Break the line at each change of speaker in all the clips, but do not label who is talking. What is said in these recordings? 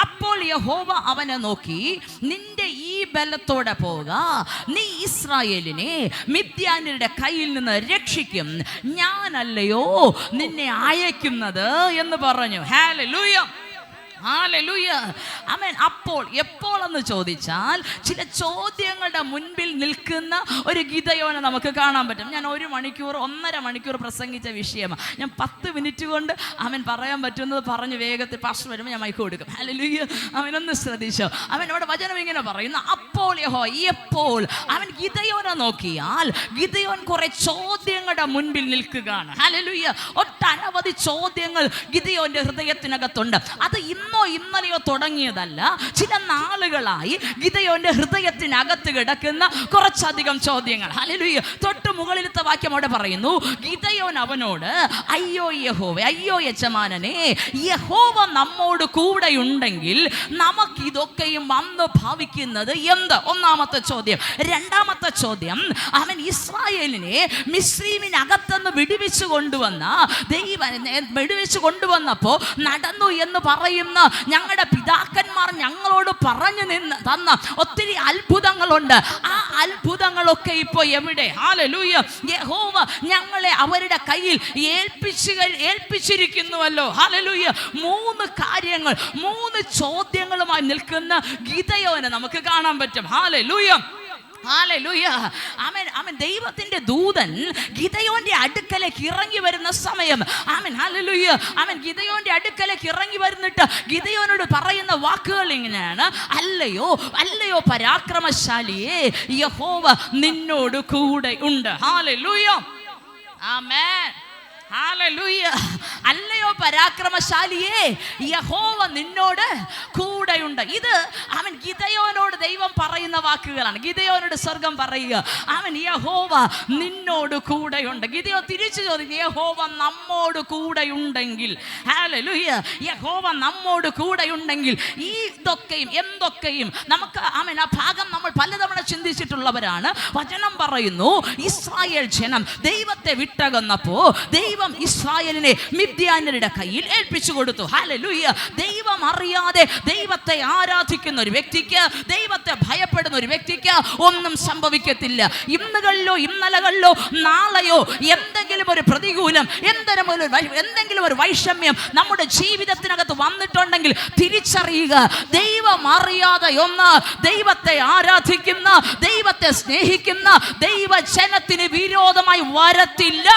അപ്പോൾ യഹോവ അവനെ നോക്കി നിന്റെ ഈ ബലത്തോടെ പോവുക. നീ ഇസ്രായേലിനെ മിത്യാനിയുടെ കയ്യിൽ നിന്ന് രക്ഷിക്കും. ഞാനല്ലയോ നിന്നെ അയക്കുന്നത്? എന്ന് പറഞ്ഞു. ഹാലലൂയ അമേൻ അപ്പോൾ എപ്പോൾ എന്ന് ചോദിച്ചാൽ ചില ചോദ്യങ്ങളുടെ മുൻപിൽ നിൽക്കുന്ന ഒരു ഗീതയോനെ നമുക്ക് കാണാൻ പറ്റും. ഞാൻ ഒരു മണിക്കൂർ ഒന്നര മണിക്കൂർ പ്രസംഗിച്ച വിഷയമാണ് ഞാൻ പത്ത് മിനിറ്റ് കൊണ്ട് അവൻ പറയാൻ പറ്റുന്നത് പറഞ്ഞ് വേഗത്തിൽ പാഷ് വരുമ്പോൾ ഞാൻ മൈക്ക് കൊടുക്കും. ഹാലലൂയ. അവനൊന്ന് ശ്രദ്ധിച്ചോ. അവൻ അവിടെ വചനം ഇങ്ങനെ പറയുന്നു. അപ്പോൾ യഹോ എപ്പോൾ അവൻ ഗീതയോനെ നോക്കിയാൽ ഗീതയോൻ കുറെ ചോദ്യങ്ങളുടെ മുൻപിൽ നിൽക്കുകയാണ്. ഹലലുയ്യ ഒട്ടനവധി ചോദ്യങ്ങൾ ഗിതയോന്റെ ഹൃദയത്തിനകത്തുണ്ട്. അത് ഇന്നോ ഇന്നലെയോ തുടങ്ങിയതല്ല ചില നാളുകളായി ഗിതയോന്റെ ഹൃദയത്തിനകത്ത് കിടക്കുന്ന കുറച്ചധികം ചോദ്യങ്ങൾ. ഹാലലൂയ തൊട്ട് മുകളിലത്തെ വാക്യം അവിടെ പറയുന്നു ഗിതയോൻ അവനോട് അയ്യോ യഹോവ അയ്യോ യജമാനനെ യഹോവ നമ്മോട് കൂടെയുണ്ടെങ്കിൽ നമുക്ക് ഇതൊക്കെയും വന്ന് ഭാവിക്കുന്നത് എന്ത്? ഒന്നാമത്തെ ചോദ്യം. രണ്ടാമത്തെ ചോദ്യം അവൻ ഇസ്രായേലിനെ മിശ്രീമിനകത്തുനിന്ന് വിടുവിച്ചു കൊണ്ടുവന്ന ദൈവ വിടുവിച്ചു കൊണ്ടുവന്നപ്പോൾ നടന്നു എന്ന് പറയുന്ന ഞങ്ങളുടെ പിതാക്കന്മാർ ഞങ്ങളോട് പറഞ്ഞു നിന്ന് തന്ന ഒത്തിരി അത്ഭുതങ്ങളുണ്ട്. ആ അത്ഭുതങ്ങളൊക്കെ ഇപ്പോൾ എവിടെ? ഹാലലൂയ യഹോവ ഞങ്ങളെ അവരുടെ കയ്യിൽ ഏൽപ്പിച്ച് ഏൽപ്പിച്ചിരിക്കുന്നുവല്ലോ. ഹാലലൂയ മൂന്ന് കാര്യങ്ങൾ മൂന്ന് ചോദ്യങ്ങളുമായി നിൽക്കുന്ന ഗീതയോനെ നമുക്ക് കാണാൻ പറ്റും. ഹാലലൂയ ആമൻ ദൈവത്തിന്റെ ദൂതൻ ഗിതയോന്റെ അടുക്കലേക്ക് ഇറങ്ങി വരുന്ന സമയം. ആമൻ ഹാലലൂയ. ആമൻ ഗിതയോന്റെ അടുക്കലേക്ക് ഇറങ്ങി വരുന്നിട്ട് ഗിതയോനോട് പറയുന്ന വാക്കുകൾ ഇങ്ങനെയാണ്. അല്ലയോ അല്ലയോ പരാക്രമശാലിയെ യഹോവ നിന്നോട് കൂടെ ഉണ്ട്. ഹാലലൂയ. ആമേൻ. അല്ലയോ പരാക്രമശാലിയെ യഹോവ നിന്നോട് കൂടെയുണ്ട്. ഇത് അവൻ ഗിതയോനോട് ദൈവം പറയുന്ന വാക്കുകളാണ്. ഗിതയോനോട് സ്വർഗം പറയുക. അവൻ യഹോവ നിന്നോട് കൂടെയുണ്ട്. ഗിതയോ തിരിച്ചു ചോദിക്കും യഹോവ നമ്മോട് കൂടെയുണ്ടെങ്കിൽ. ഹാലലൂയ. യഹോവ നമ്മോട് കൂടെയുണ്ടെങ്കിൽ ഈ ഇതൊക്കെയും എന്തൊക്കെയും നമുക്ക് അവൻ ആ ഭാഗം നമ്മൾ പലതവണ ചിന്തിച്ചിട്ടുള്ളവരാണ്. വചനം പറയുന്നു ഇസ്രായേൽ ജനം ദൈവത്തെ വിട്ടകന്നപ്പോ ദൈവം ഇസ്രായേലിനെ മിദ്യാനരുടെ കയ്യിൽ ഏൽപ്പിച്ചു കൊടുത്തു. ഹല്ലേലൂയ ദൈവം അറിയാതെ ദൈവത്തെ ആരാധിക്കുന്ന ഒരു വ്യക്തിക്ക് ദൈവത്തെ ഭയപ്പെടുന്ന ഒരു വ്യക്തിക്ക് ഒന്നും സംഭവിക്കത്തില്ല. ഇന്നുകളിലോ ഇന്നലകളിലോ നാളെയോ എന്തെങ്കിലും ഒരു പ്രതികൂലം എന്തെങ്കിലും ഒരു എന്തെങ്കിലും ഒരു വൈഷമ്യം നമ്മുടെ ജീവിതത്തിനകത്ത് വന്നിട്ടുണ്ടെങ്കിൽ തിരിച്ചറിയുക. ദൈവം അറിയാതെ ഒന്ന് ദൈവത്തെ ആരാധിക്കുന്ന ദൈവത്തെ സ്നേഹിക്കുന്ന ദൈവജനത്തിന് വിരോധമായി വരത്തില്ല.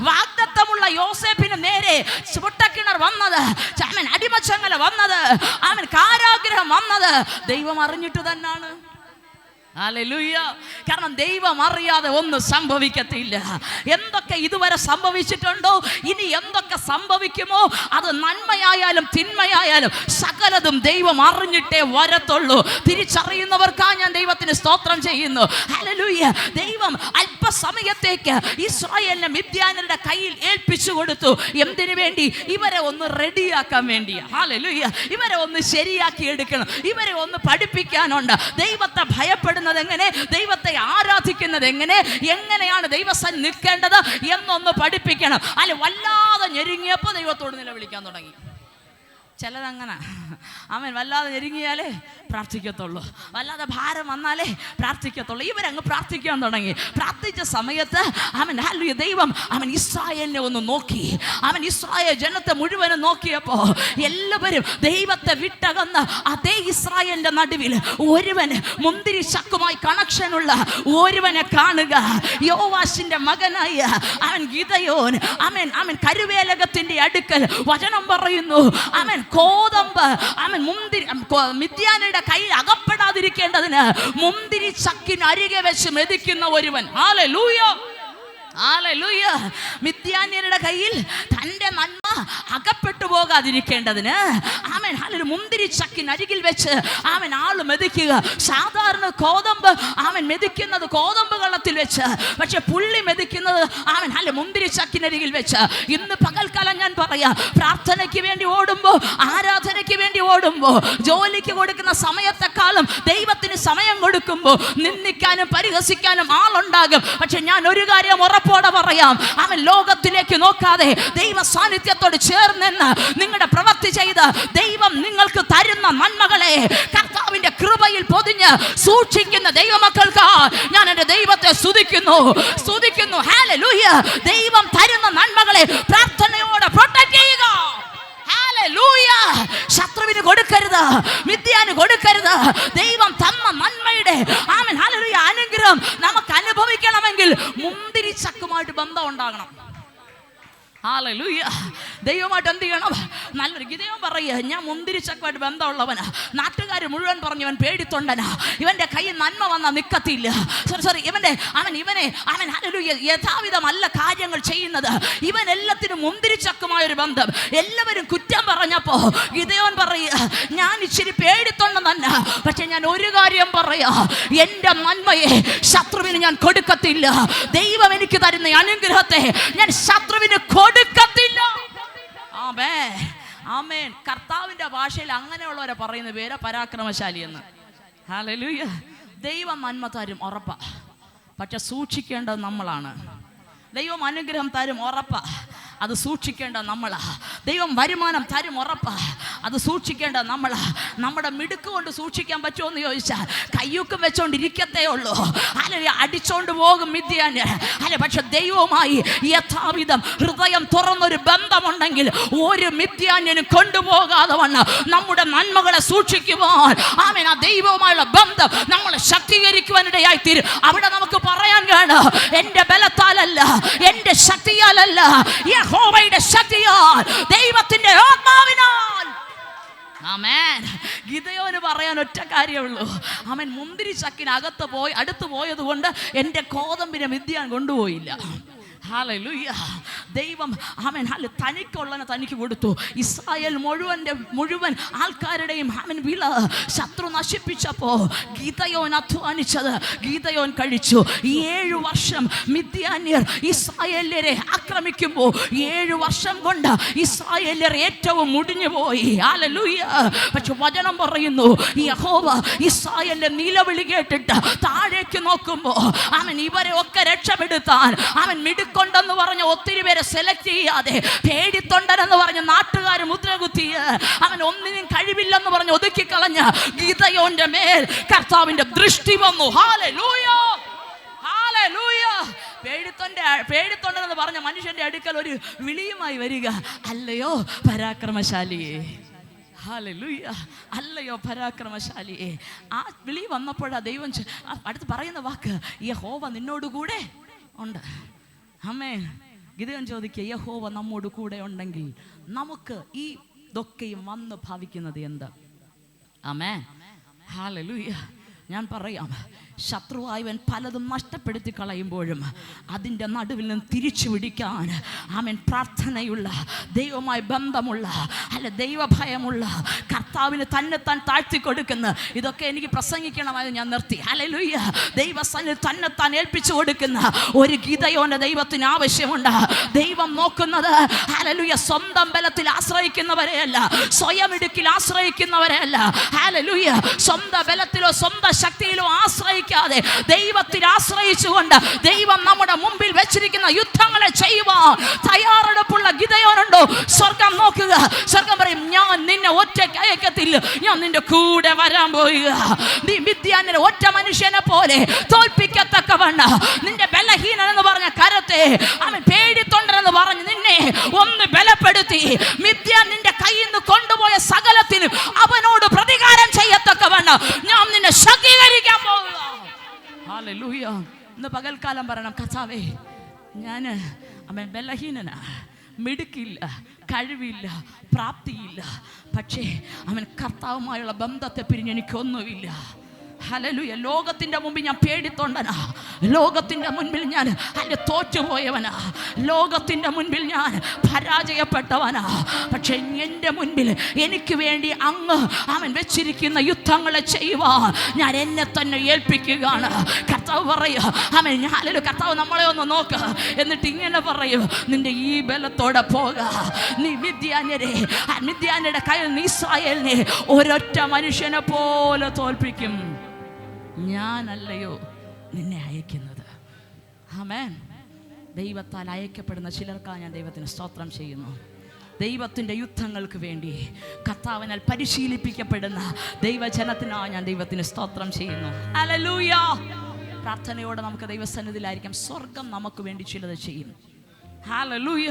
വാഗ്ദത്തമുള്ള യോസേപ്പിന് നേരെ ചുട്ടക്കിണർ വന്നത്. അവൻ അടിമച്ചങ്ങല വന്നത്. അവൻ കാരാഗ്രഹം വന്നത്. ദൈവം അറിഞ്ഞിട്ട് തന്നാണ്. കാരണം ദൈവം അറിയാതെ ഒന്നും സംഭവിക്കത്തില്ല. എന്തൊക്കെ ഇതുവരെ സംഭവിച്ചിട്ടുണ്ടോ? ഇനി എന്തൊക്കെ സംഭവിക്കുമോ? അത് നന്മയായാലും തിന്മയായാലും സകലതും ദൈവം അറിഞ്ഞിട്ടേ വരത്തുള്ളൂ. തിരിച്ചറിയുന്നവർക്കാ ഞാൻ ദൈവത്തിന് സ്തോത്രം ചെയ്യുന്നു. ഹല്ലേലൂയ. ദൈവം അല്പസമയത്തേക്ക് ഇസ്രായേലിനെ മിഥ്യാനരുടെ കയ്യിൽ ഏൽപ്പിച്ചു കൊടുത്തു. എന്തിനു വേണ്ടി? ഇവരെ ഒന്ന് റെഡിയാക്കാൻ വേണ്ടിയാ. ഹാലലുയ്യ ഇവരെ ഒന്ന് ശരിയാക്കി എടുക്കണം. ഇവരെ ഒന്ന് പഠിപ്പിക്കാനുണ്ട്. ദൈവത്തെ ഭയപ്പെടുന്നത് എങ്ങനെ? ദൈവത്തെ ആരാധിക്കുന്നത് എങ്ങനെ? എങ്ങനെയാണ് ദൈവസൻ നിൽക്കേണ്ടത് എന്നൊന്ന് പഠിപ്പിക്കണം. അല്ലെ വല്ലാതെ ഞെരുങ്ങിയപ്പോൾ ദൈവത്തോട് നിലവിളിക്കാൻ തുടങ്ങി. ചിലതങ്ങനെ. അവൻ വല്ലാതെ ഞെരുങ്ങിയാലേ പ്രാർത്ഥിക്കത്തുള്ളൂ. വല്ലാതെ ഭാരം വന്നാലേ പ്രാർത്ഥിക്കത്തുള്ളൂ. ഇവരങ്ങ് പ്രാർത്ഥിക്കാൻ തുടങ്ങി. പ്രാർത്ഥിച്ച സമയത്ത് അവൻ ഹല്ലേലൂയ ദൈവം അവൻ ഇസ്രായേലിനെ ഒന്ന് നോക്കി. അവൻ ഇസ്രായേൽ ജനത്തെ മുഴുവനും നോക്കിയപ്പോൾ എല്ലാവരും ദൈവത്തെ വിട്ടകന്ന് അതേ ഇസ്രായേലിന്റെ നടുവിൽ ഒരുവൻ മുന്തിരി ശക്കുമായി കണക്ഷനുള്ള ഒരുവനെ കാണുക. യോവാശിന്റെ മകനായ അവൻ ഗീതയോൻ അവൻ അവൻ കരുവേലകത്തിന്റെ അടുക്കൽ വചനം പറയുന്നു. അവൻ കോതമ്പ് അവൻ മുന്തിരി മിഥ്യാനയുടെ കൈ അകപ്പെടാതിരിക്കേണ്ടതിന് മുന്തിരി ചക്കിന് അരികെ വെച്ച് മെതിക്കുന്ന ഒരുവൻ. ഹാലലൂയ ഹാലലൂയ മിത്യാന്യരുടെ കയ്യിൽ തന്റെ നന്മ അകപ്പെട്ടു പോകാതിരിക്കേണ്ടതിന് ആമൻ. ഹാലൊരു മുന്തിരി ചക്കിന് അരികിൽ വെച്ച് ആമൻ ആൾ മെതിക്കുക. സാധാരണ കോതമ്പ് ആമൻ മെതിക്കുന്നത് കോതമ്പ് കള്ളത്തിൽ വെച്ച്. പക്ഷെ പുള്ളി മെതിക്കുന്നത് ആമൻ ഹാൽ മുന്തിരി ചക്കിനരികിൽ വെച്ച്. ഇന്ന് പകൽക്കാലം ഞാൻ പറയാം പ്രാർത്ഥനയ്ക്ക് വേണ്ടി ഓടുമ്പോൾ ആരാധനയ്ക്ക് വേണ്ടി ഓടുമ്പോ ജോലിക്ക് കൊടുക്കുന്ന സമയത്തെക്കാളും ദൈവത്തിന് സമയം കൊടുക്കുമ്പോൾ നിന്ദിക്കാനും പരിഹസിക്കാനും ആളുണ്ടാകും. പക്ഷെ ഞാൻ ഒരു കാര്യം ഉറപ്പോടെ പറയാം. അവൻ ലോകത്തിലേക്ക് നോക്കാതെ ദൈവ സാന്നിധ്യത്തോട് ചേർന്നെന്ന് നിങ്ങളുടെ പ്രവൃത്തി ചെയ്ത് ദൈവം നിങ്ങൾക്ക് തരുന്ന നന്മകളെ കർത്താവിന്റെ കൃപയിൽ പൊതിഞ്ഞ് സൂക്ഷിക്കുന്ന ദൈവമക്കൾക്ക് ഞാൻ എന്റെ ദൈവത്തെ സ്തുതിക്കുന്നു. സ്തുതിക്കുന്നു. ഹാലലൂയ ദൈവം തരുന്ന നന്മകളെ പ്രാർത്ഥനയോടെ പ്രൊട്ടക്ട് ചെയ്യുക. ശത്രുവിന് കൊടുക്കരുത്. വിദ്യാന് കൊടുക്കരുത്. ദൈവം തമ്മ നന്മയുടെ ആമൻ ഹല്ലേലൂയ അനുഗ്രഹം നമുക്ക് അനുഭവിക്കണമെങ്കിൽ മുന്തിരി ചക്കുമായിട്ട് ബന്ധം ഉണ്ടാകണം. ഹാലലൂയ. ദൈവമായിട്ട് എന്ത് ചെയ്യണം? നല്ലൊരു ഗിതയും പറയുക ഞാൻ മുന്തിരിച്ചക്കുമായിട്ട് ബന്ധമുള്ളവനാ. നാട്ടുകാർ മുഴുവൻ പറഞ്ഞു ഇവൻ പേടിത്തൊണ്ടനാ. ഇവന്റെ കയ്യിൽ നന്മ വന്നാൽ നിക്കത്തില്ല. Sorry sorry. ഇവന്റെ അവൻ ഇവനെ അവൻ ഹല്ലേലൂയ യഥാവിധമല്ല കാര്യങ്ങൾ ചെയ്യുന്നത്. ഇവൻ എല്ലാത്തിനും മുന്തിരിച്ചക്കുമായൊരു ബന്ധം. എല്ലാവരും കുറ്റം പറഞ്ഞപ്പോൾ ഗിതയോൻ പറയുക ഞാൻ ഇച്ചിരി പേടിത്തൊണ്ട പക്ഷെ ഞാൻ ഒരു കാര്യം പറയാ. എന്റെ നന്മയെ ശത്രുവിന് ഞാൻ കൊടുക്കത്തില്ല. ദൈവം എനിക്ക് തരുന്ന അനുഗ്രഹത്തെ ഞാൻ ശത്രുവിന് കൊടുക്കത്തില്ല ആമേ ആമേൻ. കർത്താവിന്റെ ഭാഷയിൽ അങ്ങനെയുള്ളവരെ പറയുന്ന പേര് പരാക്രമശാലി എന്ന്. ഹല്ലേലൂയ. ദൈവം നന്മ തരും ഉറപ്പാ. പക്ഷെ സൂക്ഷിക്കേണ്ടത് നമ്മളാണ്. ദൈവം അനുഗ്രഹം തരും ഉറപ്പാ. അത് സൂക്ഷിക്കേണ്ട നമ്മളാ. ദൈവം വരുമാനം തരും ഉറപ്പാ. അത് സൂക്ഷിക്കേണ്ട നമ്മൾ നമ്മുടെ മിടുക്ക് കൊണ്ട് സൂക്ഷിക്കാൻ പറ്റുമോ എന്ന് ചോദിച്ചാൽ കയ്യൊക്കെ വെച്ചോണ്ട് ഇരിക്കത്തേ ഉള്ളൂ. അല്ലെ അടിച്ചോണ്ട് പോകും മിഥ്യാന് അല്ലെ പക്ഷെ ദൈവവുമായി യഥാവിധം ഹൃദയം തുറന്നൊരു ബന്ധമുണ്ടെങ്കിൽ ഒരു മിഥ്യാന്യനും കൊണ്ടുപോകാതെ വണ്ണം നമ്മുടെ നന്മകളെ സൂക്ഷിക്കുവാൻ. ആമേൻ. ആ ദൈവവുമായുള്ള ബന്ധം നമ്മളെ ശക്തീകരിക്കുവാനിടയായി തീരും. അവിടെ നമുക്ക് പറയാൻ കാണും എന്റെ ബലത്താലല്ല എന്റെ ശക്തിയാലല്ല യഹോവയുടെ ശക്തിയാൽ ദൈവത്തിന്റെ ആത്മാവിനാൽ ആമേൻ. ഗീതയോന് പറയാൻ ഒറ്റ കാര്യമുള്ളൂ. അവൻ മുന്തിരി ചക്കിനകത്ത് പോയി അടുത്ത് പോയതുകൊണ്ട് എന്റെ കോതമ്പിനെ മിഥ്യാൻ കൊണ്ടുപോയില്ല. ദൈവം അവൻ ഹാല തനിക്കുള്ളനെ തനിക്ക് കൊടുത്തു. ഇസ്രായേൽ മുഴുവന്റെ മുഴുവൻ ആൾക്കാരുടെയും അവൻ വിള ശത്രു നശിപ്പിച്ചപ്പോ ഗീതയോൻ അധ്വാനിച്ചത്. ഗീതയോൻ കഴിച്ചു. ഈ ഏഴ് വർഷം മിഥ്യാന്യർ ഇസ്രായേലരെ ആക്രമിക്കുമ്പോൾ ഏഴ് വർഷം കൊണ്ട് ഇസ്രായേലർ ഏറ്റവും മുടിഞ്ഞു പോയി. ഹാലൂയ്യ പക്ഷെ വചനം പറയുന്നു യഹോവ ഇസ്രായേലിന്റെ നിലവിളി കേട്ടിട്ട് താഴേക്ക് നോക്കുമ്പോ അവൻ ഇവരെ ഒക്കെ രക്ഷപ്പെടുത്താൻ അവൻ മിടുക്കൊണ്ടെന്ന് പറഞ്ഞ് ഒത്തിരി പേരെ സെലക്ട് ചെയ്യാതെ പേടിത്തൊണ്ടനെന്ന് പറഞ്ഞ് നാട്ടുകാർ മുദ്ര കുത്തിയ അവൻ ഒന്നിനും കഴിവില്ലെന്ന് പറഞ്ഞ് ഒതുക്കി കളഞ്ഞ ഗീതയോന്റെ മേൽ കർത്താവിന്റെ ദൃഷ്ടി വന്നു. ഹാലൂയ ഹാലൂയ പേടിത്തൊണ്ട പേടിത്തൊണ്ടെന്ന് പറഞ്ഞ മനുഷ്യന്റെ അടുക്കൽ ഒരു വിളിയുമായി വരിക. അല്ലയോ പരാക്രമശാലിയെ അല്ലയോ പരാക്രമശാലിയെ ആ വിളി വന്നപ്പോഴാ ദൈവം അടുത്ത് പറയുന്ന വാക്ക് ഈ ഹോവ നിന്നോടുകൂടെ ഉണ്ട്. അമ്മേ ഗിതയൻ ചോദിക്കുക യഹോവ നമ്മോട് കൂടെ ഉണ്ടെങ്കിൽ നമുക്ക് ഈ ഇതൊക്കെയും വന്ന് ഭാവിക്കുന്നത് എന്ത്? അമേ ഹാലലൂയ. ഞാൻ പറയാം. ശത്രുവായവൻ പലതും നഷ്ടപ്പെടുത്തി കളയുമ്പോഴും അതിന്റെ നടുവിൽ നിന്ന് തിരിച്ചു പിടിക്കാൻ ആമൻ പ്രാർത്ഥനയുള്ള ദൈവമായി ബന്ധമുള്ള അല്ല ദൈവഭയമുള്ള കർത്താവിന് തന്നെ താൻ താഴ്ത്തി കൊടുക്കുന്ന ഇതൊക്കെ എനിക്ക് പ്രസംഗിക്കണമായി ഞാൻ നിർത്തി. അലലുയ്യ ദൈവസ്ഥനിൽ തന്നെ താൻ ഏൽപ്പിച്ചു കൊടുക്കുന്ന ഒരു ഗീതയോന്റെ ദൈവത്തിന് ആവശ്യമുണ്ട്. ദൈവം നോക്കുന്നത് അലലുയ സ്വന്തം ബലത്തിൽ ആശ്രയിക്കുന്നവരെയല്ല സ്വയം ഇടുക്കിൽ ആശ്രയിക്കുന്നവരെയല്ല. അലലുയ്യ സ്വന്തം ബലത്തിലോ സ്വന്തം ശക്തിയിലോ ആശ്രയിക്കാതെ ദൈവത്തിൽ ആശ്രയിച്ചുകൊണ്ട് ദൈവം നമ്മുടെ മുമ്പിൽ വെച്ചിരിക്കുന്ന യുദ്ധങ്ങളെ ചെയ്യുവാൻ തയ്യാറെടുപ്പുള്ള ഗിതയോനുണ്ടോ സ്വർഗം നോക്കുക. സ്വർഗം പറയും ഞാൻ നിന്നെ ഒറ്റ കയക്കത്തില്ല ഞാൻ നിന്റെ കൂടെ വരാൻ പോവുക. നീ വിദ്യാനെ ഒറ്റ മനുഷ്യനെ പോലെ തോൽപ്പിക്കത്തക്കവണ്ണ. നിന്റെ ബലഹീനൻ എന്ന് പറഞ്ഞ കരത്തെ അവൻ പേടിത്തൊണ്ടെന്ന് പറഞ്ഞ് നിന്നെ ഒന്ന് ബലപ്പെടുത്തി. മിഥ്യ നിന്റെ കയ്യിൽ നിന്ന് കൊണ്ടുപോയ സകലത്തിനും അവനോട് പ്രതികാരം ചെയ്യത്തക്കവണ്ണ. ഞാൻ നിന്നെ ശക്തീകരിക്കാൻ പോവുക. ഇന്ന് പകൽക്കാലം പറയണം കച്ചാവേ ഞാൻ അമ്മ ബലഹീനനാ മിടുക്കില്ല കഴിവില്ല പ്രാപ്തിയില്ല. പക്ഷേ അവൻ കർത്താവുമായുള്ള ബന്ധത്തെ പിരിഞ്ഞ് എനിക്കൊന്നുമില്ല. ഹലലുയ ലോകത്തിന്റെ മുമ്പിൽ ഞാൻ പേടിത്തൊണ്ടനാ. ലോകത്തിന്റെ മുൻപിൽ ഞാൻ അതിന്റെ തോറ്റുപോയവനാ ലോകത്തിന്റെ മുൻപിൽ ഞാൻ പരാജയപ്പെട്ടവനാ. പക്ഷെ എന്റെ മുൻപിൽ എനിക്ക് വേണ്ടി അങ്ങ് അവൻ വെച്ചിരിക്കുന്ന യുദ്ധങ്ങളെ ചെയ്യുവാ. ഞാൻ എന്നെ തന്നെ ഏൽപ്പിക്കുകയാണ്. കർത്താവ് പറയുക അവൻ ഞാനൊരു കർത്താവ് നമ്മളെ ഒന്ന് നോക്ക്. എന്നിട്ട് ഇങ്ങനെ പറയൂ നിന്റെ ഈ ബലത്തോടെ പോക. നീ വിദ്യാനരെ ആ വിദ്യാന്യരുടെ കയ്യിൽ നീ ഇസ്രായേലിനെ ഒരൊറ്റ മനുഷ്യനെ പോലെ തോൽപ്പിക്കും. ഞാനല്ലയോ നിന്നെ അയക്കുന്നത്. ആമേൻ. ദൈവത്താൽ അയക്കപ്പെടുന്ന ചിലർക്കാണ് ഞാൻ ദൈവത്തിന് സ്തോത്രം ചെയ്യുന്നു. ദൈവത്തിന്റെ യുദ്ധങ്ങൾക്ക് വേണ്ടി കർത്താവിനാൽ പരിശീലിപ്പിക്കപ്പെടുന്ന ദൈവജനത്തിനാണ് ഞാൻ ദൈവത്തിന് സ്തോത്രം ചെയ്യുന്നു. അലലൂയ പ്രാർത്ഥനയോടെ നമുക്ക് ദൈവസന്നിധിയിലായിരിക്കാം. സ്വർഗം നമുക്ക് വേണ്ടി ചിലത് ചെയ്യും. ഹാലലൂയ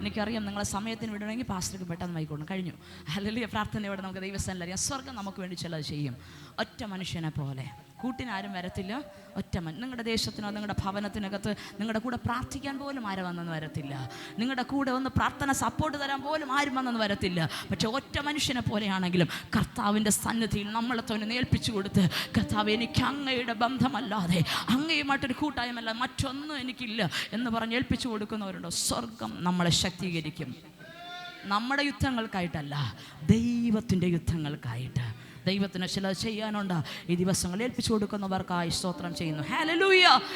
എനിക്കറിയാം നിങ്ങളെ സമയത്തിന് വിടണമെങ്കിൽ പാസ്റ്റർക്ക് പെട്ടെന്ന് വായിക്കണം കഴിഞ്ഞു. ഹലലിയ പ്രാർത്ഥനയോടെ നമുക്ക് ദൈവസ്ഥാനിലറിയാം സ്വർഗം നമുക്ക് വേണ്ടി ചിലത് ചെയ്യും. ഒറ്റ മനുഷ്യനെ പോലെ. കൂട്ടിനാരും വരത്തില്ല. ഒറ്റമൻ. നിങ്ങളുടെ ദേശത്തിനോ നിങ്ങളുടെ ഭവനത്തിനകത്ത് നിങ്ങളുടെ കൂടെ പ്രാർത്ഥിക്കാൻ പോലും ആരും വന്നെന്ന് വരത്തില്ല. നിങ്ങളുടെ കൂടെ ഒന്ന് പ്രാർത്ഥന സപ്പോർട്ട് തരാൻ പോലും ആരും വന്നെന്ന് വരത്തില്ല. പക്ഷെ ഒറ്റ മനുഷ്യനെ പോലെയാണെങ്കിലും കർത്താവിന്റെ സന്നിധിയിൽ നമ്മളെ തന്നെ ഏൽപ്പിച്ചു കൊടുത്ത് കർത്താവ് എനിക്ക് അങ്ങയുടെ ബന്ധമല്ലാതെ അങ്ങയുമായിട്ടൊരു കൂട്ടായ്മല്ല മറ്റൊന്നും എനിക്കില്ല എന്ന് പറഞ്ഞ് ഏൽപ്പിച്ചു കൊടുക്കുന്നവരുണ്ടോ? സ്വർഗം നമ്മളെ ശക്തീകരിക്കും. നമ്മുടെ യുദ്ധങ്ങൾക്കായിട്ടല്ല ദൈവത്തിന്റെ യുദ്ധങ്ങൾക്കായിട്ട്. ദൈവത്തിന് ചില ചെയ്യാനുണ്ട്. ഈ ദിവസങ്ങൾ ഏൽപ്പിച്ചു കൊടുക്കുന്നവർക്കായി സ്തോത്രം ചെയ്യുന്നു. ഹാലലൂയ